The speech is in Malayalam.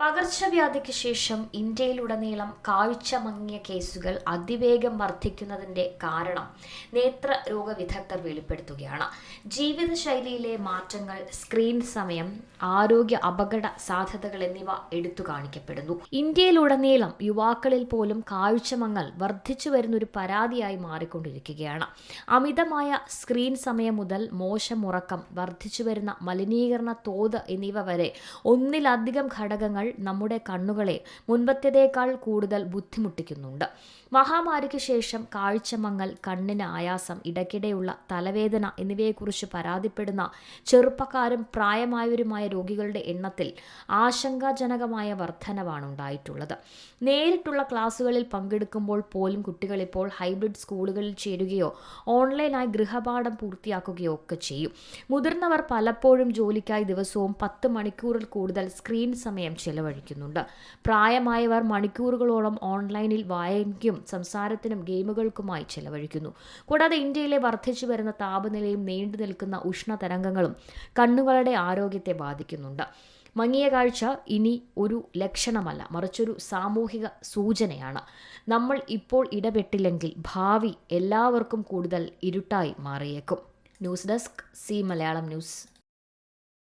പകർച്ചവ്യാധിക്ക് ശേഷം ഇന്ത്യയിലുടനീളം കാഴ്ച മങ്ങിയ കേസുകൾ അതിവേഗം വർദ്ധിക്കുന്നതിന്റെ കാരണം നേത്ര രോഗ വിദഗ്ധർ വെളിപ്പെടുത്തുകയാണ്. ജീവിതശൈലിയിലെ മാറ്റങ്ങൾ സ്ക്രീൻ സമയം ആരോഗ്യ അപകട സാധ്യതകൾ എന്നിവ എടുത്തു കാണിക്കപ്പെടുന്നു. ഇന്ത്യയിലുടനീളം യുവാക്കളിൽ പോലും കാഴ്ചമങ്ങൽ വർദ്ധിച്ചു വരുന്ന ഒരു പരാതിയായി മാറിക്കൊണ്ടിരിക്കുകയാണ്. അമിതമായ സ്ക്രീൻ സമയം മുതൽ മോശം ഉറക്കം വർദ്ധിച്ചു വരുന്ന മലിനീകരണ തോത് എന്നിവ വരെ ഒന്നിലധികം ഘടകങ്ങൾ നമ്മുടെ കണ്ണുകളെ മുൻപത്തേതേക്കാൾ കൂടുതൽ ബുദ്ധിമുട്ടിക്കുന്നുണ്ട്. മഹാമാരിക്ക് ശേഷം കാഴ്ചമങ്ങൽ കണ്ണിന് ആയാസം ഇടയ്ക്കിടെയുള്ള തലവേദന എന്നിവയെക്കുറിച്ച് പരാതിപ്പെടുന്ന ചെറുപ്പക്കാരും പ്രായമായവരുമായ രോഗികളുടെ എണ്ണത്തിൽ ആശങ്കാജനകമായ വർധനവാണ് ഉണ്ടായിട്ടുള്ളത്. നേരിട്ടുള്ള ക്ലാസുകളിൽ പങ്കെടുക്കുമ്പോൾ പോലും കുട്ടികൾ ഇപ്പോൾ ഹൈബ്രിഡ് സ്കൂളുകളിൽ ചേരുകയോ ഓൺലൈനായി ഗൃഹപാഠം പൂർത്തിയാക്കുകയോ ഒക്കെ ചെയ്യും. മുതിർന്നവർ പലപ്പോഴും ജോലിക്കായി ദിവസവും പത്ത് മണിക്കൂറിൽ കൂടുതൽ സ്ക്രീൻ സമയം ചെലവഴിക്കുന്നുണ്ട്. പ്രായമായവർ മണിക്കൂറുകളോളം ഓൺലൈനിൽ വായനയ്ക്കും സംസാരത്തിനും ഗെയിമുകൾക്കുമായി ചെലവഴിക്കുന്നു. കൂടാതെ ഇന്ത്യയിലെ വർദ്ധിച്ചു വരുന്ന താപനിലയും നീണ്ടു നിൽക്കുന്ന ഉഷ്ണതരംഗങ്ങളും കണ്ണുകളുടെ ആരോഗ്യത്തെ ബാധിക്കുന്നുണ്ട്. മങ്ങിയ കാഴ്ച ഇനി ഒരു ലക്ഷണമല്ല മറിച്ചൊരു സാമൂഹിക സൂചനയാണ്. നമ്മൾ ഇപ്പോൾ ഇടപെട്ടില്ലെങ്കിൽ ഭാവി എല്ലാവർക്കും കൂടുതൽ ഇരുട്ടായി മാറിയേക്കും. News desk C Malayalam news.